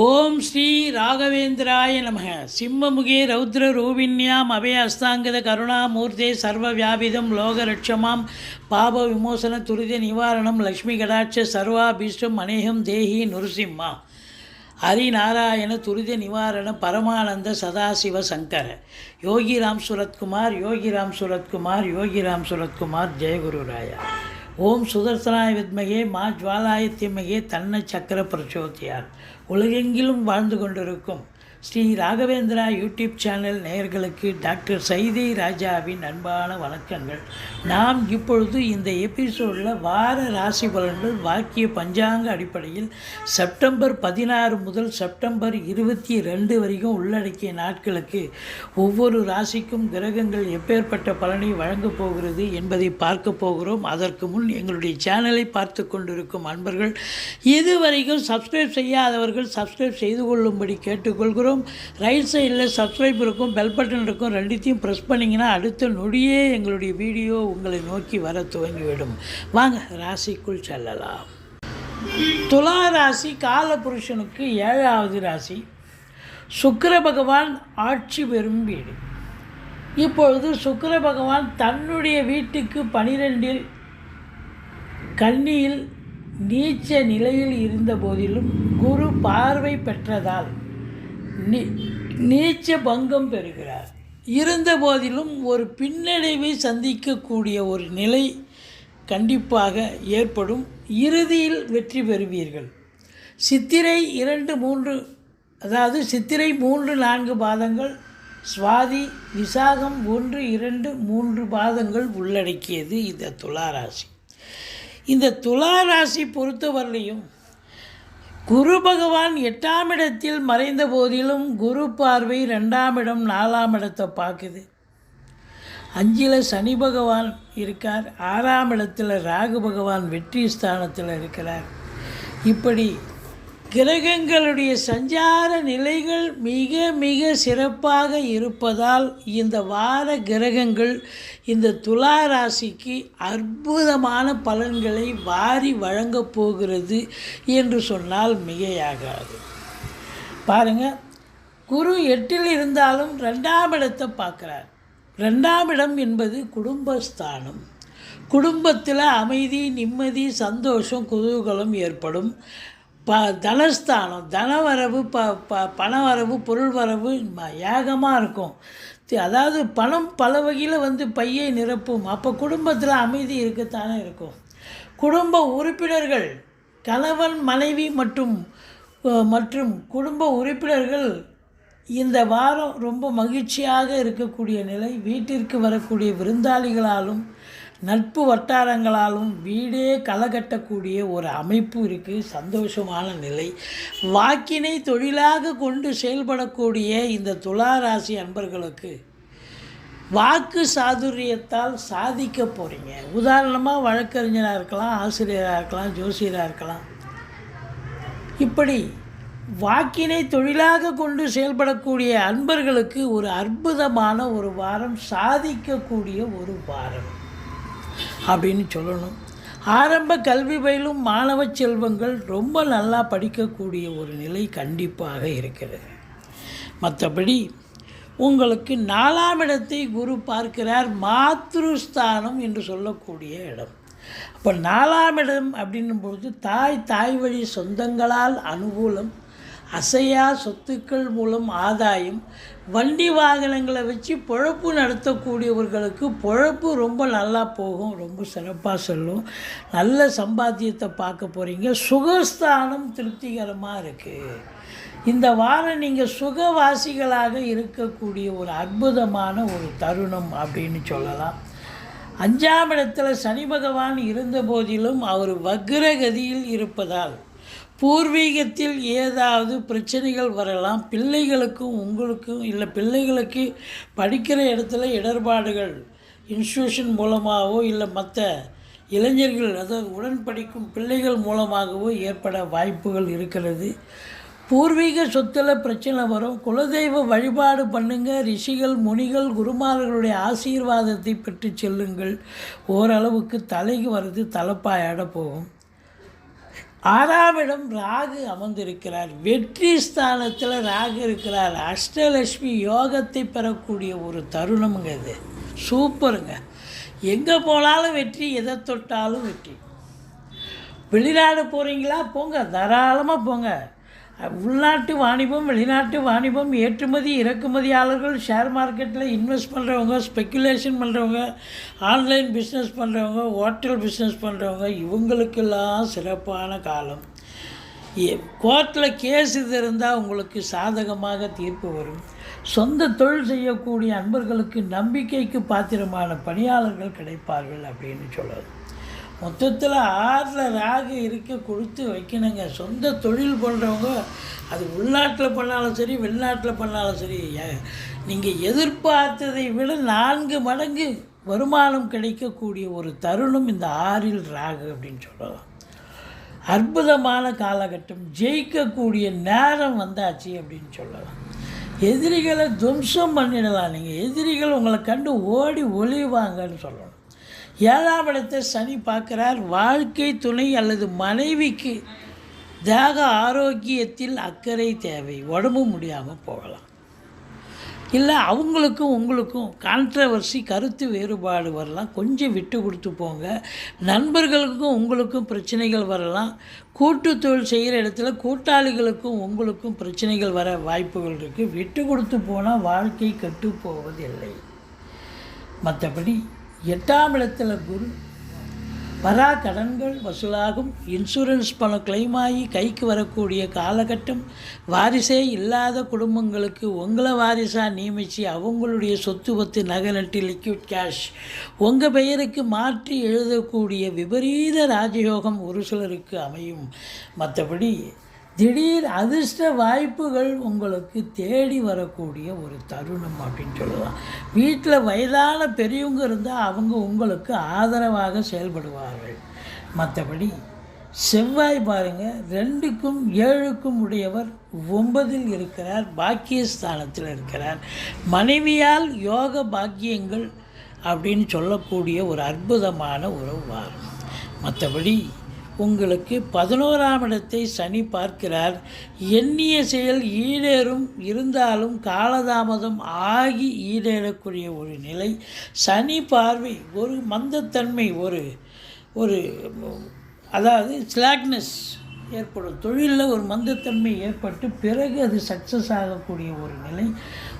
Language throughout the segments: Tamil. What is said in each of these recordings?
ஓம் ஸ்ரீ ராகவேந்திராய நமக. சிம்மமுகே ரௌத்ர ரூபிண்யாம் அபய அஸ்தாங்கத கருணாமூர்த்தே சர்வ வியாபிதம் லோகரட்சமாம். பாப விமோசன துரித நிவாரணம் லக்ஷ்மி கடாட்ச சர்வாபீஷ்டம் அநேகம் தேஹி நுருசிம்மா. ஹரிநாராயண துரித நிவாரண பரமானந்த சதாசிவ சங்கர. யோகிராம் சுரத்குமார் யோகிராம் சுரத்குமார் யோகிராம் சுரத்குமார் ஜெயகுருராயா ஓம் சுதர்சனாய வித்மகே மா ஜுவாலாய தீமகே தன்ன சக்கர பிரச்சோதியார் உலகெங்கிலும் வாழ்ந்து கொண்டிருக்கும். ஸ்ரீ ராகவேந்திரா யூடியூப் சேனல் நேயர்களுக்கு டாக்டர் சைதை ராஜாவின் அன்பான வணக்கங்கள். நாம் இப்பொழுது இந்த எபிசோடில் வார ராசி பலன்கள் வாக்கிய பஞ்சாங்க அடிப்படையில் செப்டம்பர் பதினாறு முதல் செப்டம்பர் இருபத்தி ரெண்டு வரைக்கும் உள்ளடக்கிய நாட்களுக்கு ஒவ்வொரு ராசிக்கும் கிரகங்கள் எப்பேற்பட்ட பலனை வழங்கப் போகிறது என்பதை பார்க்க போகிறோம். அதற்கு முன் எங்களுடைய சேனலை பார்த்து கொண்டிருக்கும் அன்பர்கள் இதுவரைக்கும் சப்ஸ்கிரைப் செய்யாதவர்கள் சப்ஸ்கிரைப் செய்து கொள்ளும்படி கேட்டுக்கொள்கிறோம். ரைட் சைடில் சப்ஸ்கிரைப் இருக்கும் பெல் பட்டன் இருக்கும் ரெண்டுத்தையும் ப்ரெஸ் பண்ணிங்கன்னா அடுத்த நொடியே எங்களுடைய வீடியோ உங்களை நோக்கி வர துவங்கிவிடும். வாங்க ராசிக்குள் செல்லலாம். துலா ராசி காலபுருஷனுக்கு ஏழாவது ராசி. சுக்கர பகவான் ஆட்சி பெறும் வீடு. இப்பொழுது சுக்கர பகவான் தன்னுடைய வீட்டுக்கு பனிரெண்டில் கன்னியில் நீச்ச நிலையில் இருந்த போதிலும் குரு பார்வை பெற்றதால் நீ நீச்ச பங்கம் பெறுகிறார். இருந்த போதிலும் ஒரு பின்னடைவை சந்திக்கக்கூடிய ஒரு நிலை கண்டிப்பாக ஏற்படும். இறுதியில் வெற்றி பெறுவீர்கள். சித்திரை இரண்டு மூன்று அதாவது சித்திரை மூன்று நான்கு பாதங்கள் சுவாதி விசாகம் ஒன்று இரண்டு மூன்று பாதங்கள் உள்ளடக்கியது இந்த துளாராசி. இந்த துளாராசி பொறுத்தவரையிலையும் குரு பகவான் எட்டாம் இடத்தில் மறைந்த போதிலும் குரு பார்வை ரெண்டாம் இடம் நாலாம் இடத்தை பார்க்குது. அஞ்சில் சனி பகவான் இருக்கார் ஆறாம் இடத்தில் ராகு பகவான் வெற்றி ஸ்தானத்தில் இருக்கிறார். இப்படி கிரகங்களுடைய சஞ்சார நிலைகள் மிக மிக சிறப்பாக இருப்பதால் இந்த வார கிரகங்கள் இந்த துலா ராசிக்கு அற்புதமான பலன்களை வாரி வழங்கப் போகிறது என்று சொன்னால் மிகையாகாது. பாருங்கள் குரு எட்டில் இருந்தாலும் ரெண்டாம் இடத்தை பார்க்குறார். ரெண்டாம் இடம் என்பது குடும்பஸ்தானம். குடும்பத்தில் அமைதி நிம்மதி சந்தோஷம் குதூகலம் ஏற்படும். ப தனஸ்தானம் தனவரவு ப ப பணவரவு பொருள் வரவு ஏகமாக இருக்கும். அதாவது பணம் பல வகையில் வந்து பையை நிரப்பும். அப்போ குடும்பத்தில் அமைதி இருக்கத்தானே இருக்கும். குடும்ப உறுப்பினர்கள் கணவன் மனைவி மற்றும் மற்றும் குடும்ப உறுப்பினர்கள் இந்த வாரம் ரொம்ப மகிழ்ச்சியாக இருக்கக்கூடிய நிலை. வீட்டிற்கு வரக்கூடிய விருந்தாளிகளாலும் நட்பு வட்டாரங்களாலும் வீடே களை கட்டக்கூடிய ஒரு அமைப்பு இருக்குது சந்தோஷமான நிலை. வாக்கினை தொழிலாக கொண்டு செயல்படக்கூடிய இந்த துலா ராசி அன்பர்களுக்கு வாக்கு சாதுரியத்தால் சாதிக்க போகிறீங்க உதாரணமாக வழக்கறிஞராக இருக்கலாம் ஆசிரியராக இருக்கலாம் ஜோசியராக இருக்கலாம். இப்படி வாக்கினை தொழிலாக கொண்டு செயல்படக்கூடிய அன்பர்களுக்கு ஒரு அற்புதமான ஒரு வாரம் சாதிக்கக்கூடிய ஒரு வாரம். அப்படின்னு சொல்லணும். ஆரம்ப கல்வி பயிலும் மாணவ செல்வங்கள் ரொம்ப நல்லா படிக்கக்கூடிய ஒரு நிலை கண்டிப்பாக இருக்கிறது. மற்றபடி உங்களுக்கு நாலாம் இடத்தை குரு பார்க்கிறார் மாத்ருஸ்தானம் என்று சொல்லக்கூடிய இடம். அப்போ நாலாம் இடம் அப்படின்னும் பொழுது தாய் தாய் வழி சொந்தங்களால் அனுகூலம் அசையா சொத்துக்கள் மூலம் ஆதாயம் வண்டி வாகனங்களை வச்சு பொழப்பு நடத்தக்கூடியவர்களுக்கு பொழப்பு ரொம்ப நல்லா போகும் ரொம்ப சிறப்பாக செல்லும். நல்ல சம்பாத்தியத்தை பார்க்க போகிறீங்க சுகஸ்தானம் திருப்திகரமாக இருக்குது இந்த வாரம் நீங்கள் சுகவாசிகளாக இருக்கக்கூடிய ஒரு அற்புதமான ஒரு தருணம் அப்படின்னு சொல்லலாம். அஞ்சாம் இடத்துல சனி பகவான் இருந்த போதிலும் அவர் வக்ரகதியில் இருப்பதால் பூர்வீகத்தில் ஏதாவது பிரச்சனைகள் வரலாம் பிள்ளைகளுக்கும் உங்களுக்கும் இல்லை பிள்ளைகளுக்கு படிக்கிற இடத்துல இடர்பாடுகள் இன்ஸ்டியூஷன் மூலமாகவோ இல்லை மற்ற இளைஞர்கள் அதாவது உடன் படிக்கும் பிள்ளைகள் மூலமாகவோ ஏற்பட வாய்ப்புகள் இருக்கிறது. பூர்வீக சொத்தில் பிரச்சனை வரும். குலதெய்வ வழிபாடு பண்ணுங்க. ரிஷிகள் முனிகள் குருமார்களுடைய ஆசீர்வாதத்தை பெற்று செல்லுங்கள். ஓரளவுக்கு தலைக்கு வர்றது தலைப்பாயாட போகும். ஆறாவிடம் ராகு அமர்ந்திருக்கிறார். வெற்றி ஸ்தானத்தில் ராகு இருக்கிறார். அஷ்டலட்சுமி யோகத்தை பெறக்கூடிய ஒரு தருணமுங்க இது. சூப்பருங்க. எங்கே போனாலும் வெற்றி எதை தொட்டாலும் வெற்றி. வெளிநாடு போகிறீங்களா போங்க. தாராளமாக போங்க. உள்நாட்டு வாணிபம் வெளிநாட்டு வாணிபம் ஏற்றுமதி இறக்குமதியாளர்கள் ஷேர் மார்க்கெட்டில் இன்வெஸ்ட் பண்ணுறவங்க ஸ்பெக்குலேஷன் பண்ணுறவங்க ஆன்லைன் பிஸ்னஸ் பண்ணுறவங்க ஹோட்டல் பிஸ்னஸ் பண்ணுறவங்க இவங்களுக்கெல்லாம் சிறப்பான காலம். கோர்ட்டில் கேஸ் இது இருந்தால் உங்களுக்கு சாதகமாக தீர்ப்பு வரும். சொந்த தொழில் செய்யக்கூடிய அன்பர்களுக்கு நம்பிக்கைக்கு பாத்திரமான பணியாளர்கள் கிடைப்பார்கள் அப்படின்னு சொல்லுவது மொத்தத்தில் ஆறில் ராகு இருக்க கொடுத்து வைக்கணுங்க. சொந்த தொழில் பண்ணுறவங்க அது உள்நாட்டில் பண்ணாலும் சரி வெளிநாட்டில் பண்ணாலும் சரி நீங்கள் எதிர்பார்த்ததை விட நான்கு மடங்கு வருமானம் கிடைக்கக்கூடிய ஒரு தருணம் இந்த ஆறில் ராகு அப்படின்னு சொல்லலாம். அற்புதமான காலகட்டம். ஜெயிக்கக்கூடிய நேரம் வந்தாச்சு அப்படின்னு சொல்லலாம். எதிரிகளை துவம்சம் பண்ணிடலாம். நீங்கள் எதிரிகள் உங்களை கண்டு ஓடி ஒளிவாங்கன்னு சொல்லணும். ஏழாம் இடத்தை சனி பார்க்குறார் வாழ்க்கை துணை அல்லது மனைவிக்கு தேக ஆரோக்கியத்தில் அக்கறை தேவை. உடம்பு முடியாமல் போகலாம். இல்லை அவங்களுக்கும் உங்களுக்கும் கான்ட்ரவர்சி கருத்து வேறுபாடு வரலாம். கொஞ்சம் விட்டு கொடுத்து போங்க. நண்பர்களுக்கும் உங்களுக்கும் பிரச்சனைகள் வரலாம். கூட்டு தொழில் செய்கிற இடத்துல கூட்டாளிகளுக்கும் உங்களுக்கும் பிரச்சனைகள் வர வாய்ப்புகள் இருக்குது விட்டு கொடுத்து போனால் வாழ்க்கை கெட்டு போவதில்லை. மற்றபடி எட்டாம் இடத்துல குரு. வரா கடன்கள் வசூலாகும். இன்சூரன்ஸ் பணம் கிளைம் ஆகி கைக்கு வரக்கூடிய காலகட்டம். வாரிசே இல்லாத குடும்பங்களுக்கு உங்களை வாரிசாக நியமித்து அவங்களுடைய சொத்து பத்து நகை நட்டு லிக்விட் கேஷ் உங்கள் பெயருக்கு மாற்றி எழுதக்கூடிய விபரீத ராஜயோகம் ஒரு சிலருக்கு அமையும். மற்றபடி திடீர் அதிர்ஷ்ட வாய்ப்புகள் உங்களுக்கு தேடி வரக்கூடிய ஒரு தருணம் அப்படின்னு சொல்லலாம் வீட்டில் வயதான பெரியவங்க இருந்தால் அவங்க உங்களுக்கு ஆதரவாக செயல்படுவார்கள். மற்றபடி செவ்வாய் பாருங்கள் ரெண்டுக்கும் ஏழுக்கும் உடையவர் ஒன்பதில் இருக்கிறார் பாக்கியஸ்தானத்தில் இருக்கிறார். மனைவியால் யோக பாக்கியங்கள் அப்படின்னு சொல்லக்கூடிய ஒரு அற்புதமான ஒரு வாரம். மற்றபடி உங்களுக்கு பதினோராம் இடத்தை சனி பார்க்கிறார். எண்ணிய செயல் ஈடேறும் இருந்தாலும் காலதாமதம் ஆகி ஈடேறக்கூடிய ஒரு நிலை. சனி பார்வை ஒரு மந்தத்தன்மை ஒரு ஒரு அதாவது ஸ்லாக்னஸ் ஏற்படும். தொழிலில் ஒரு மந்தத்தன்மை ஏற்பட்டு பிறகு அது சக்ஸஸ் ஆகக்கூடிய ஒரு நிலை.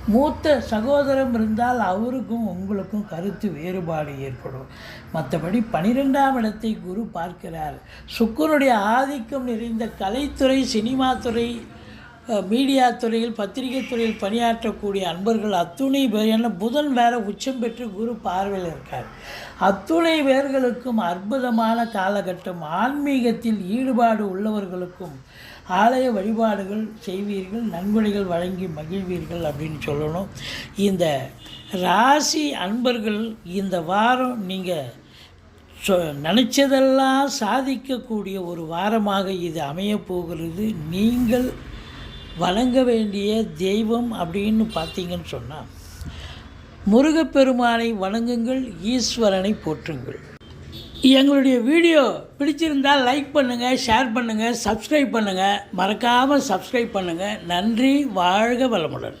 மூத்த சகோதரம் இருந்தால் அவருக்கும் உங்களுக்கும் கருத்து வேறுபாடு ஏற்படும். மற்றபடி பனிரெண்டாம் இடத்தை குரு பார்க்கிறார். சுக்கரனுடைய ஆதிக்கம் நிறைந்த கலைத்துறை சினிமா துறை மீடியா துறையில் பத்திரிகை துறையில் பணியாற்றக்கூடிய அன்பர்கள் அத்துணை பேர். என்ன புதன் வேற உச்சம் பெற்று குரு பார்வையில் இருக்கார். அத்துணை பேர்களுக்கும் அற்புதமான காலகட்டம். ஆன்மீகத்தில் ஈடுபாடு உள்ளவர்களுக்கும் ஆலய வழிபாடுகள் செய்வீர்கள் நன்கொடைகள் வழங்கி மகிழ்வீர்கள் அப்படின்னு சொல்லணும். இந்த ராசி அன்பர்கள் இந்த வாரம் நீங்கள் சொ நினச்சதெல்லாம் சாதிக்கக்கூடிய ஒரு வாரமாக இது அமையப்போகிறது நீங்கள் வணங்க வேண்டிய தெய்வம் அப்படின்னு பார்த்தீங்கன்னு சொன்னால் முருகப்பெருமானை வணங்குங்கள் ஈஸ்வரனை போற்றுங்கள். எங்களுடைய வீடியோ பிடிச்சிருந்தால் லைக் பண்ணுங்கள் ஷேர் பண்ணுங்கள் சப்ஸ்கிரைப் பண்ணுங்கள் மறக்காமல் சப்ஸ்கிரைப் பண்ணுங்கள் நன்றி வாழ்க வளமுடன்.